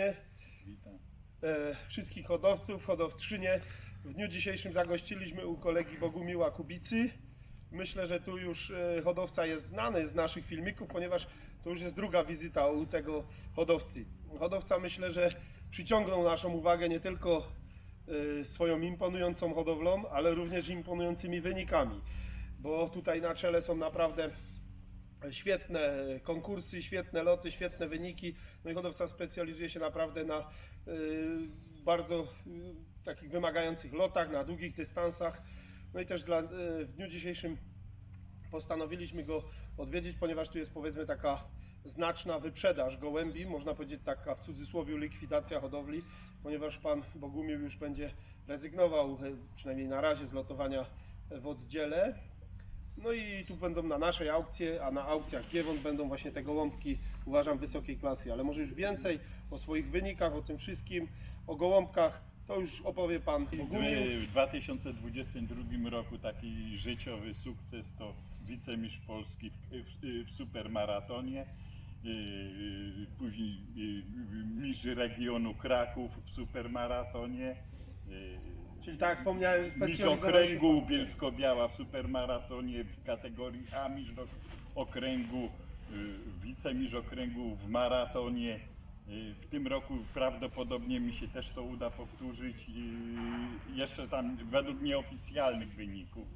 e, wszystkich hodowców, hodowczynie. W dniu dzisiejszym zagościliśmy u kolegi Bogumiła Kubicy. Myślę, że tu już e, hodowca jest znany z naszych filmików, ponieważ to już jest druga wizyta u tego hodowcy. Hodowca myślę, że przyciągnął naszą uwagę nie tylko e, swoją imponującą hodowlą, ale również imponującymi wynikami, bo tutaj na czele są naprawdę świetne konkursy, świetne loty, świetne wyniki. No i hodowca specjalizuje się naprawdę na y, bardzo y, takich wymagających lotach, na długich dystansach. No i też dla, y, w dniu dzisiejszym postanowiliśmy go odwiedzić, ponieważ tu jest powiedzmy taka znaczna wyprzedaż gołębi, można powiedzieć taka w cudzysłowie likwidacja hodowli, ponieważ pan Bogumił już będzie rezygnował, przynajmniej na razie, z lotowania w oddziele. No i tu będą na naszej aukcje, a na aukcjach Giewont będą właśnie te gołąbki, uważam, wysokiej klasy. Ale może już więcej o swoich wynikach, o tym wszystkim, o gołąbkach, to już opowie Pan. W 2022 roku taki życiowy sukces to wicemistrz Polski w, w, supermaratonie. Później mistrz regionu Kraków w supermaratonie. Czyli tak jak wspomniałem, Mistrz specjalizowałem się okręgu Bielsko-Biała w supermaratonie w kategorii A, mistrz do- okręgu, y, wicemistrz okręgu w maratonie. Y, W tym roku prawdopodobnie mi się też to uda powtórzyć. y, Jeszcze tam według nieoficjalnych wyników.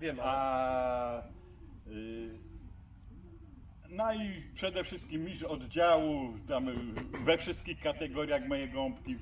Wiem, ale A y, no i przede wszystkim mistrz oddziału tam y, we wszystkich kategoriach moje gąbki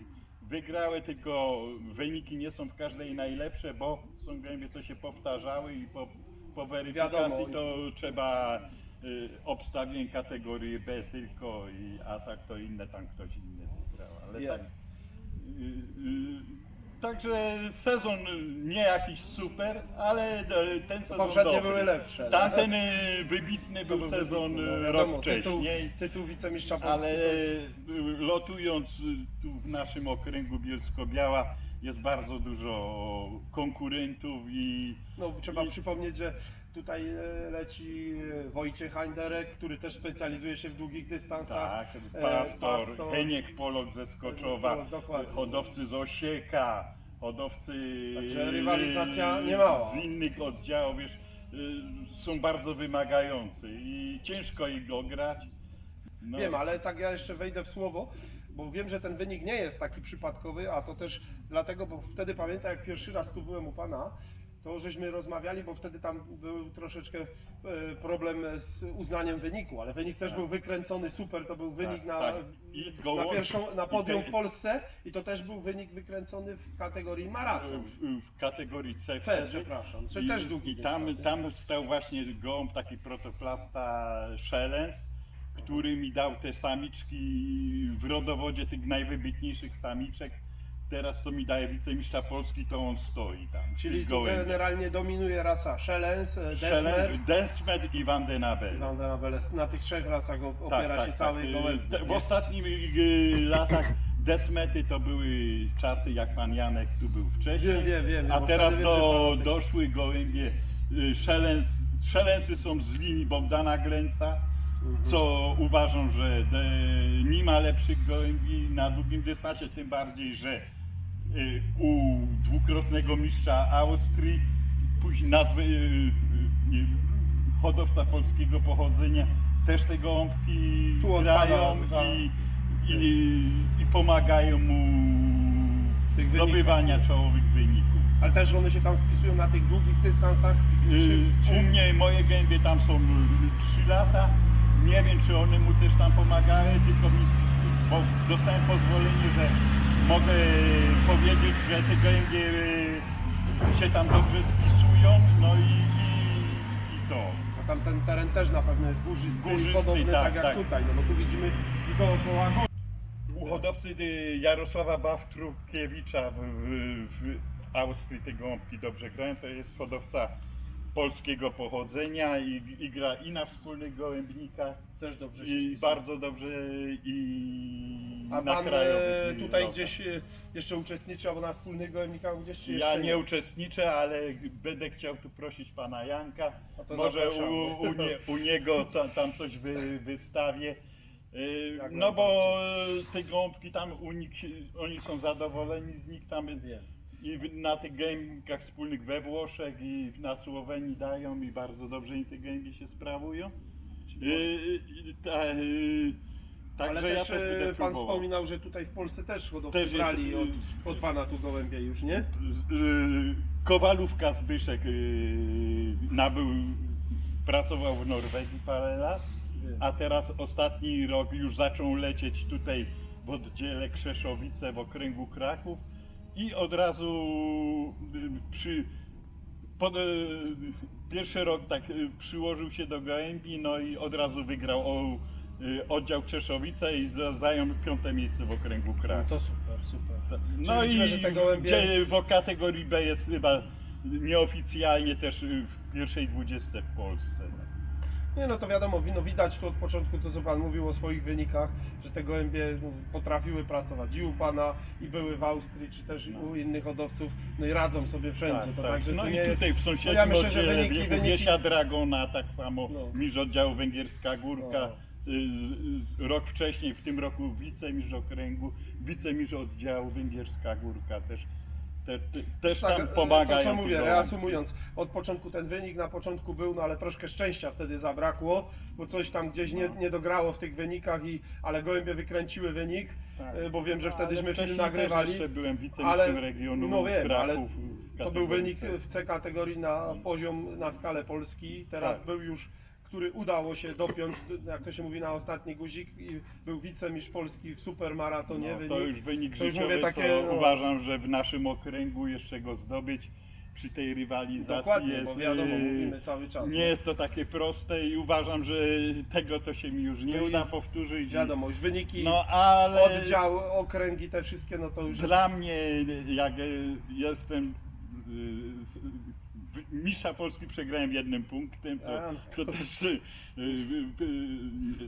wygrały, tylko wyniki nie są w każdej najlepsze, bo są gębie, co się powtarzały i po, po weryfikacji Wiadomo. to trzeba y, obstawień kategorii B tylko, i, a tak to inne tam ktoś inny wygrał. Ale tak, y, y, Także sezon nie jakiś super, ale e, ten sezon poprzednie dobry. były lepsze. Tamten e, wybitny To był sezon wybitny, e, rok wiadomo, Tytuł, wcześniej, tytuł wicemistrza Polski. ale jest- e, lotując e, tu w naszym okręgu Bielsko-Biała jest bardzo dużo konkurentów i No, trzeba I- przypomnieć, że tutaj e, leci e, Wojciech Heinderek, który też specjalizuje się w długich dystansach. tak, E, pastor, pastor. Heniek Polok ze Skoczowa, Polok, dokładnie. hodowcy z Osieka, hodowcy Także rywalizacja niemała. z innych oddziałów, wiesz, są bardzo wymagający i ciężko ich ograć. No, Wiem, ale tak ja jeszcze wejdę w słowo, bo wiem, że ten wynik nie jest taki przypadkowy, a to też dlatego, bo wtedy pamiętam, jak pierwszy raz tu byłem u Pana, to żeśmy rozmawiali, bo wtedy tam był troszeczkę e, problem z uznaniem wyniku, ale wynik też był wykręcony super, to był wynik Tak, na, tak. I na, pierwszą, na podium w Polsce i to też był wynik wykręcony w kategorii maraton. w, w kategorii C. C, wtedy. przepraszam, czy I, też długi I tam, dystans, tam stał właśnie gołąb, taki protoplasta Szelens, który mi dał te samiczki w rodowodzie tych najwybitniejszych samiczek. Teraz co mi daje wicemistrza Polski, to on stoi tam. Czyli gołębie. generalnie dominuje rasa Szelens, e, Desmer, Desmet i Van den Abel. Van den Abel. Na tych trzech rasach o- opiera się cały Y, gołębnik. te- W ostatnich y, latach Desmety to były czasy, jak pan Janek tu był wcześniej. Wiem, wiem, wiem, A bo teraz wtedy to wiem, że pan- doszły gołębie y, szelens, szelensy są z linii Bogdana Glęca, Mhm. co uważam, że de, nie ma lepszych gołębi na długim dystansie, tym bardziej, że u dwukrotnego mistrza Austrii, później nazwy y, y, hodowca polskiego pochodzenia, też te gołąbki Tu grają za- i, i, i pomagają mu Tych zdobywania czołowych wyników. Ale też one się tam spisują na tych długich dystansach. Czy, Y, czy, U mnie moje gębie tam są 3 lata. Nie wiem czy one mu też tam pomagały, tylko mi, bo dostałem pozwolenie, że mogę powiedzieć, że te gębie y, się tam dobrze spisują, no i, i, i to. bo tam ten teren też na pewno jest górzysty, Górzysty, podobny tak, tak, jak tak. tutaj, no bo tu widzimy i dookoła gór. U hodowcy y, Jarosława Bawtrukiewicza w, w, w Austrii te gąbki dobrze grają. To jest hodowca polskiego pochodzenia i, i gra i na wspólnych gołębnikach, Też dobrze się i bardzo dobrze i A na pan e, krajowych. tutaj lotach. gdzieś e, jeszcze uczestniczył na wspólnych gołębnikach gdzieś czy Ja jeszcze nie uczestniczę, ale będę chciał tu prosić pana Janka. To Może zapraszamy. u, u, nie, u niego ta- tam coś wy, wystawię. E, Y, Jak No bo te gąbki tam u nich, się- oni są zadowoleni z nich tam Wiem. I w- na tych gębkach wspólnych we Włoszech i na Słowenii dają i bardzo dobrze im te gębie się sprawują. Y, y, ta, y, Ale Także ja też, też będę e, pan próbował. wspominał, że tutaj w Polsce też hodowcy Też jest, brali y, od, od pana tu gołębie już, nie? Z- y, Kowalówka Zbyszek y, nabył, pracował w Norwegii parę lat, a teraz ostatni rok już zaczął lecieć tutaj w oddziale Krzeszowice w okręgu Kraków i od razu y, przy pod, y, pierwszy rok tak y, przyłożył się do gołębi, no i od razu wygrał o, oddział Krzeszowice i za- zajął piąte miejsce w okręgu No Kraków. to super, super. No Czyli i w kategorii B jest chyba nieoficjalnie też w pierwszej dwudziestce w Polsce. No. Nie no to wiadomo, no widać tu od początku to co pan mówił o swoich wynikach, że te gołębie no, potrafiły pracować i u pana i były w Austrii, czy też u innych hodowców, no i radzą sobie wszędzie. Tak, to tak. także No tu i nie tutaj jest... w no sąsiednim ja myślę, że oddziale wyniki, wyniki. Wiesia Dragona, tak samo No. mistrz oddziału Węgierska Górka. No. y, z- z- Rok wcześniej, w tym roku wicemistrz okręgu, wicemistrz oddziału Węgierska Górka też, te, te, też Tak, tam pomagają. To co mówię, reasumując, od początku ten wynik na początku był, no ale troszkę szczęścia wtedy zabrakło, bo coś tam gdzieś nie, nie dograło w tych wynikach, i, ale gołębie wykręciły wynik, Tak. e, bo wiem, że No, wtedyśmy film nagrywali. Jeszcze byłem wicemistrzem regionu no wiem, ale Kraków. To był wynik C. w C kategorii na poziom, na skalę Polski. Teraz Tak. był już, który udało się dopiąć, jak to się mówi, na ostatni guzik i był wicemistrz Polski w supermaratonie. No, to już wynik to już życiowy, takie, no. uważam, że w naszym okręgu jeszcze go zdobyć przy tej rywalizacji Dokładnie, jest... bo wiadomo, e, mówimy cały czas. Nie jest to takie proste i uważam, że tego to się mi już nie No uda powtórzyć. Wiadomo, już wyniki, No ale oddział, okręgi, te wszystkie, no to już jest dla mnie, jak jestem w- mistrza Polski przegrałem jednym punktem, to, no to też... e,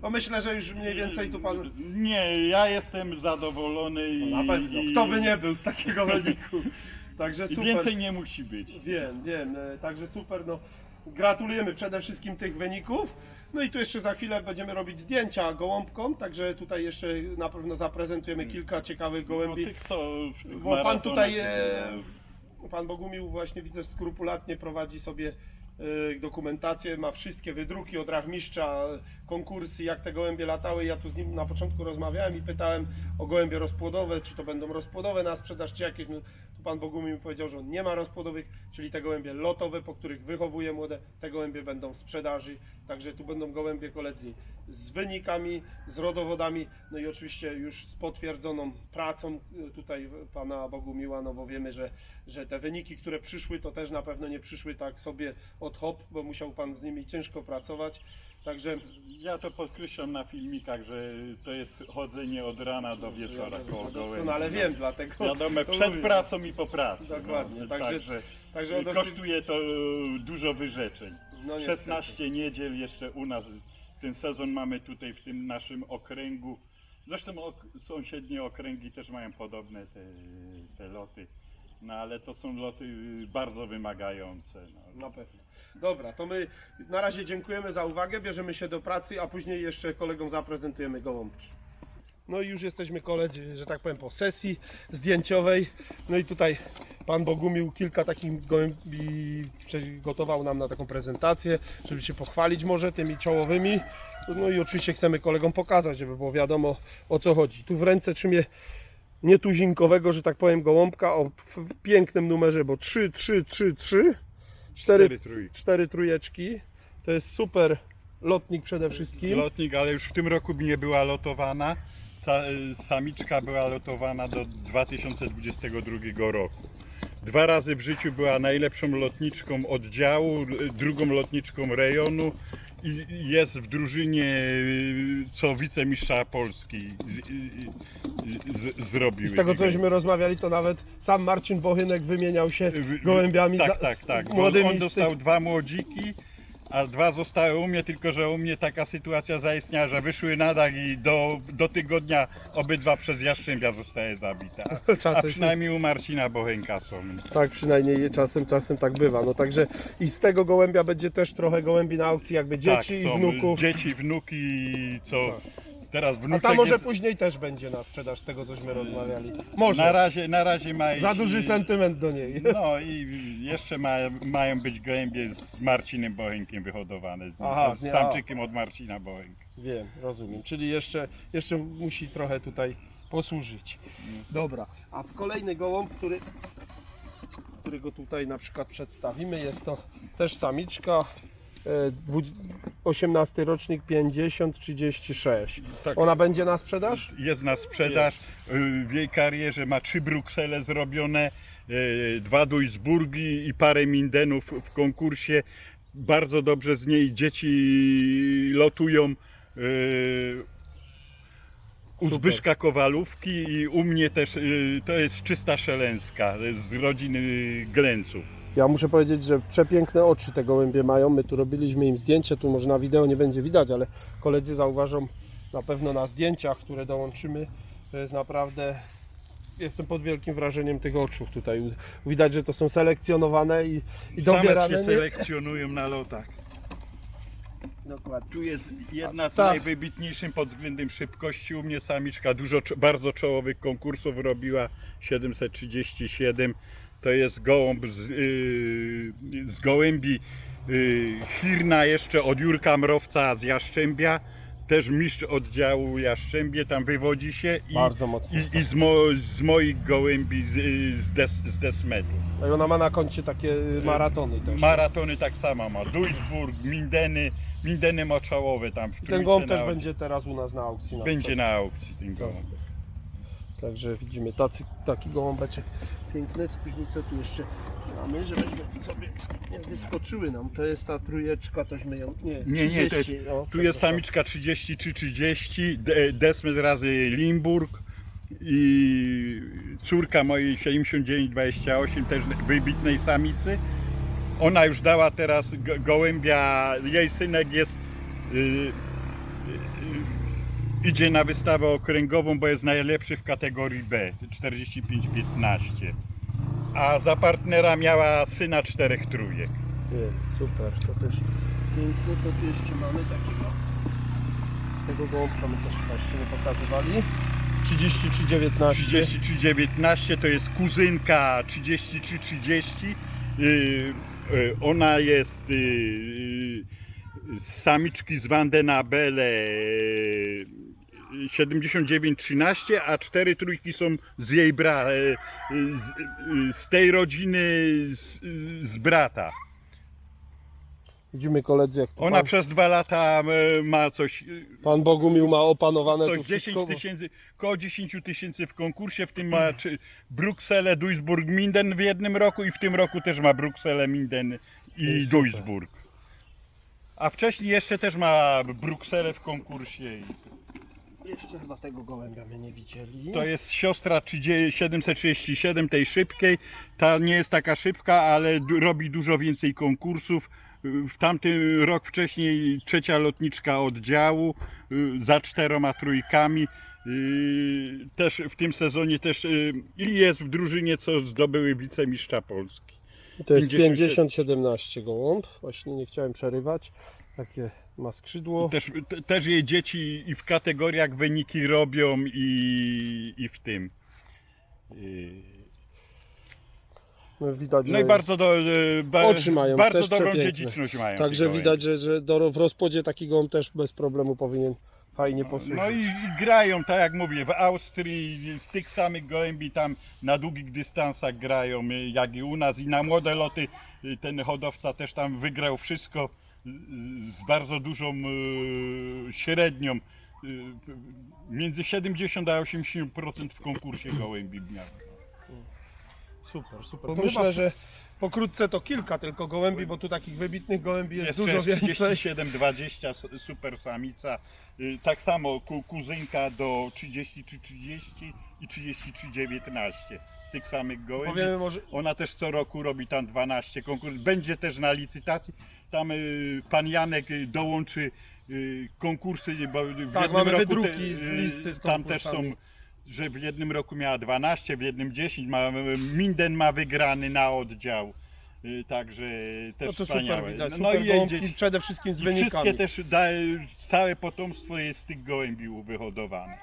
No myślę, że już mniej więcej tu pan. Nie, ja jestem zadowolony i, No na pewno. i, Kto by nie był z takiego wyniku. Także i super. więcej nie musi być. Wiem, wiem. e, Także super. No, gratulujemy przede wszystkim tych wyników. No i tu jeszcze za chwilę będziemy robić zdjęcia gołąbkom, także tutaj jeszcze na pewno zaprezentujemy kilka ciekawych gołębi. No, tych, co w tych Bo pan maratonach tutaj, e. pan Bogumił właśnie widzę skrupulatnie prowadzi sobie e, dokumentację, ma wszystkie wydruki od rachmistrza, konkursy, jak te gołębie latały. Ja tu z nim na początku rozmawiałem i pytałem o gołębie rozpłodowe, czy to będą rozpłodowe na sprzedaż, czy jakieś. Pan Bogumił mi powiedział, że on nie ma rozpłodowych, czyli te gołębie lotowe, po których wychowuje młode, te gołębie będą w sprzedaży. Także tu będą gołębie koledzy z wynikami, z rodowodami, no i oczywiście już z potwierdzoną pracą y, tutaj pana Bogumiła, no bo wiemy, że, że te wyniki, które przyszły, to też na pewno nie przyszły tak sobie od hop, bo musiał pan z nimi ciężko pracować. Także Ja to podkreślam na filmikach, że to jest chodzenie od rana do wieczora koło ja gołębi. doskonale wiem, dlatego Wiadomo, to przed mówię. pracą i po pracy. Dokładnie, No, także- także, także y, dosyć- kosztuje to dużo wyrzeczeń. No niestety. 16 niedziel jeszcze u nas. Ten sezon mamy tutaj w tym naszym okręgu. Zresztą ok sąsiednie okręgi też mają podobne te, te loty. No ale to są loty y, bardzo wymagające. No. Na pewno. Dobra, to my na razie dziękujemy za uwagę, bierzemy się do pracy, a później jeszcze kolegom zaprezentujemy gołąbki. No i już jesteśmy koledzy, że tak powiem, po sesji zdjęciowej. No i tutaj pan Bogumił kilka takich gołębi przygotował nam na taką prezentację, żeby się pochwalić może tymi czołowymi. No i oczywiście chcemy kolegom pokazać, żeby było wiadomo o co chodzi. Tu w ręce trzymie nietuzinkowego, że tak powiem, gołąbka o w pięknym numerze, bo 3, 3, 3, 3, 4, trójki. cztery trójeczki. To jest super lotnik przede wszystkim. Lotnik, ale już w tym roku nie była lotowana. Ta y, samiczka była lotowana do 2022 roku. Dwa razy w życiu była najlepszą lotniczką oddziału, drugą lotniczką rejonu jest w drużynie y, co wicemistrza Polski z, z, zrobił. Z tego cośmy rozmawiali, to nawet sam Marcin Bochynek wymieniał się gołębiami tak, za, tak, tak. młodymi. On tych- dostał dwa młodziki, a dwa zostały u mnie, tylko że u mnie taka sytuacja zaistniała, że wyszły na dach i do, do tygodnia obydwa przez jaszczębia zostały zabite. A, Czasem się- przynajmniej u Marcina Bochenka są. Tak, przynajmniej czasem, czasem tak bywa. No także i z tego gołębia będzie też trochę gołębi na aukcji, jakby dzieci tak, i są wnuków. Dzieci, wnuki, co teraz A wnuczek ta może jest, później też będzie na sprzedaż z tego, cośmy rozmawiali. Może. na razie, na razie ma Za duży sentyment do niej. No i jeszcze ma, mają być gołębie z Marcinem Bohenkiem wyhodowane, z, Aha, z nie, samczykiem od Marcina Bohenka. Wiem, rozumiem. Czyli jeszcze, jeszcze musi trochę tutaj posłużyć. Dobra. A kolejny gołąb, który, którego tutaj na przykład przedstawimy, jest to też samiczka. E, dwu- 18 rocznik 5036. Tak. Ona będzie na sprzedaż? Jest na sprzedaż, y, w jej karierze ma trzy Bruksele zrobione, y, dwa Duisburgi i parę Mindenów w konkursie. Bardzo dobrze z niej dzieci lotują. y, U. Zbyszka Kowalówki i u mnie też y, to jest czysta szelenska z rodziny Glenców. Ja muszę powiedzieć, że przepiękne oczy te gołębie mają. My tu robiliśmy im zdjęcie, tu może na wideo nie będzie widać, ale koledzy zauważą na pewno na zdjęciach, które dołączymy, że jest naprawdę. Jestem pod wielkim wrażeniem tych oczów tutaj. Widać, że to są selekcjonowane i, i Same dobierane. się selekcjonują na lotach. Dokładnie. Tu jest jedna z Tak. najwybitniejszych pod względem szybkości u mnie samiczka. Dużo bardzo czołowych konkursów robiła 737. To jest gołąb z, yy, z gołębi yy, Hirna jeszcze od Jurka Mrowca z Jaszczębia. Też mistrz oddziału Jaszczębie tam wywodzi się i, Bardzo mocno. i, i z, mo, z moich gołębi z, yy, z, des, z Desmetu. No i ona ma na koncie takie maratony też. Maratony tak samo ma. Duisburg, Mindeny, Mindeny moczołowe tam w Ten gołąb też będzie teraz u nas na aukcji. na Będzie na aukcji ten gołąb. Także widzimy tacy, taki gołąbeczek piękny. Spóźnicę tu jeszcze mamy, żebyśmy sobie nie wyskoczyły nam. To jest ta trójeczka, tośmy ją... Nie, Nie, nie, jest, 30, o, tu jest samiczka 33-30, de- Desmet razy Limburg i córka mojej 79-28, też wybitnej samicy. Ona już dała teraz go- gołębia, jej synek jest, y, idzie na wystawę okręgową, bo jest najlepszy w kategorii B, 45-15. A za partnera miała syna czterech trójek. Nie, super, to też pięknie. Co tu jeszcze mamy takiego? Tego gołąbka my też nie pokazywali. 3319. 3319 to jest kuzynka 3330. Yy, yy, ona jest yy, z samiczki z Vandenabele 7913, a cztery trójki są z jej bra, yy, z, yy, z tej rodziny z, z brata. Widzimy koledzy, jak tu Ona pan, przez dwa lata yy, ma coś pan Bogumił ma opanowane tu Coś 10 wszystko. bo- tysięcy, koło 10 tysięcy w konkursie, w tym ma czy Brukselę, Duisburg, Minden w jednym roku i w tym roku też ma Brukselę, Minden i. Duisburg. A wcześniej jeszcze też ma Brukselę w konkursie. i Jeszcze chyba tego gołębia my nie widzieli. To jest siostra 30 737 tej szybkiej. Ta nie jest taka szybka, ale robi dużo więcej konkursów. W tamtym rok wcześniej trzecia lotniczka oddziału y, za czteroma trójkami. Y, Też w tym sezonie też y, i jest w drużynie, co zdobyły wicemistrza Polski. To jest 50. 50-17 gołąb. Właśnie nie chciałem przerywać. Takie ma skrzydło. Też, te, też jej dzieci i w kategoriach wyniki robią i, i w tym. No, widać, No że i bardzo, do, e, ba, Oczy mają bardzo też dobrą przepiękne. dziedziczność mają. Także widać, że, że do, w rozpodzie taki gołąb też bez problemu powinien fajnie posłużyć. No i, i grają, tak jak mówię, w Austrii z tych samych gołębi tam na długich dystansach grają, jak i u nas i na młode loty y, ten hodowca też tam wygrał wszystko z bardzo dużą y, średnią. y, Między 70 a 80% w konkursie gołębi miał. Super, super. To myślę, że pokrótce to kilka tylko gołębi, bo tu takich wybitnych gołębi jest, Jeszcze dużo jest więcej. 37-20 s- super samica. Y, Tak samo ku, kuzynka do 33-30 i 33-19 z tych samych gołębi. Powiemy może, Ona też co roku robi tam 12 konkurs. Będzie też na licytacji. Tam y, pan Janek y, dołączy y, konkursy, bo w Tak, jednym roku wydruki z listy z tam też są, że w jednym roku miała 12, w jednym 10. Ma, Minden ma wygrany na oddział. także też No to wspaniałe. super widać, no super i jeździć, przede wszystkim z i wynikami. wszystkie też daje, całe potomstwo jest z tych gołębi wyhodowane.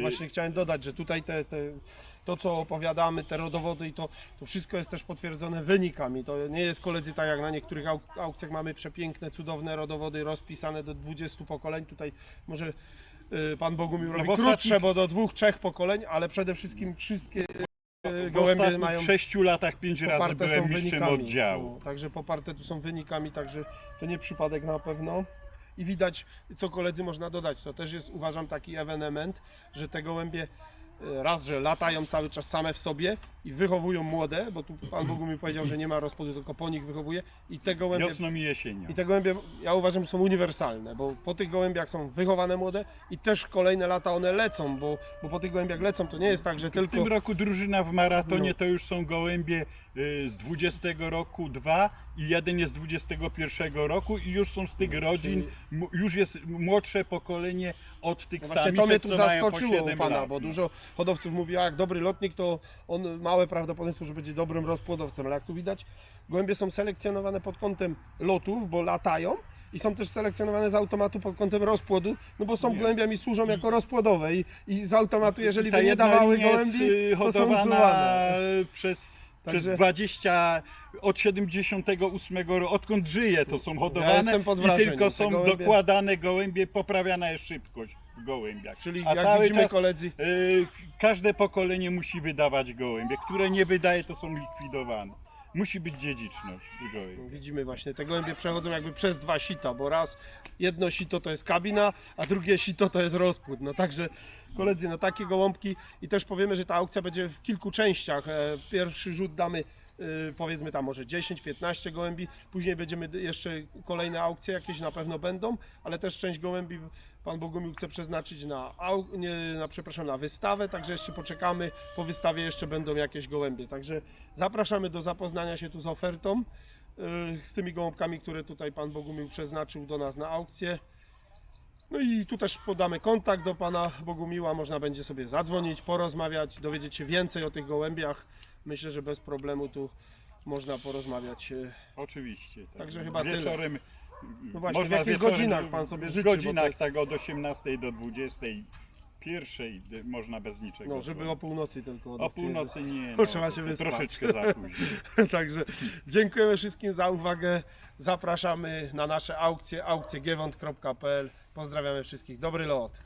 Właśnie chciałem dodać, że tutaj te, te, to co opowiadamy, te rodowody i to, to wszystko jest też potwierdzone wynikami. To nie jest koledzy tak jak na niektórych auk- aukcjach mamy przepiękne, cudowne rodowody rozpisane do 20 pokoleń. Tutaj może y, Pan Bogumił robi No w krótsze, bo do dwóch, trzech pokoleń, ale przede wszystkim wszystkie y, w gołębie mają sześciu latach pięć razy poparte są byłem mistrzem oddziału. No, także poparte tu są wynikami, także to nie przypadek na pewno. I widać, co koledzy można dodać. To też jest, uważam, taki ewenement, że te gołębie raz, że latają cały czas same w sobie i wychowują młode, bo tu Pan Bogu mi powiedział, że nie ma rozpłodu, tylko po nich wychowuje. I te gołębie Wiosną i jesienią. i te gołębie, ja uważam, że są uniwersalne, bo po tych gołębiach są wychowane młode i też kolejne lata one lecą, bo, bo po tych gołębiach lecą, to nie jest tak, że W tylko... tym roku drużyna w maratonie No. to już są gołębie y, z 20 roku dwa i jeden jest z 21 roku i już są z tych rodzin, m- już jest młodsze pokolenie od tych No właśnie to mnie tu co mają po zaskoczyło u 7 Pana, lat. bo dużo hodowców mówi, a jak dobry lotnik, to on małe prawdopodobieństwo, że będzie dobrym rozpłodowcem, ale jak tu widać, gołębie są selekcjonowane pod kątem lotów, bo latają i są też selekcjonowane z automatu pod kątem rozpłodu, no bo są Nie. gołębiami, służą jako rozpłodowe i, i z automatu, jeżeli Ta by nie jedna dawały linia jest, gołębi, y, to są hodowana usuwane. przez, Także- przez 20, od 78 roku, odkąd żyję to są hodowane jestem pod i wrażeniem. tylko Te są gołębie- dokładane gołębie, poprawiana jest szybkość w gołębiach. Czyli A jak cały widzimy czas koledzy, y, każde pokolenie musi wydawać gołębie, które nie wydaje to są likwidowane. Musi być dziedziczność w gołębi. Widzimy właśnie, te gołębie przechodzą jakby przez dwa sita, bo raz jedno sito to jest kabina, a drugie sito to jest rozpłód. No także koledzy, no takie gołąbki i też powiemy, że ta aukcja będzie w kilku częściach. E, Pierwszy rzut damy powiedzmy tam może 10-15 gołębi, później będziemy jeszcze kolejne aukcje jakieś na pewno będą, ale też część gołębi Pan Bogumił chce przeznaczyć na, nie, na, przepraszam, na wystawę, także jeszcze poczekamy, po wystawie jeszcze będą jakieś gołębie, także zapraszamy do zapoznania się tu z ofertą y, z tymi gołąbkami, które tutaj Pan Bogumił przeznaczył do nas na aukcję. No i tu też podamy kontakt do Pana Bogumiła, można będzie sobie zadzwonić, porozmawiać, dowiedzieć się więcej o tych gołębiach. Myślę, że bez problemu tu można porozmawiać. y, Oczywiście. Tak. Także chyba tyle. wieczorem. No właśnie, w można jakich wieczorem, godzinach pan sobie w życzy, to godzinach jest- tak od 18 do 20. Pierwszej y, można bez niczego. No, żeby o północy tylko o północy nie. No, trzeba się wyspać. Troszeczkę za późno. Także dziękujemy wszystkim za uwagę. Zapraszamy na nasze aukcje, aukcjegiewont.pl. Pozdrawiamy wszystkich. Dobry lot.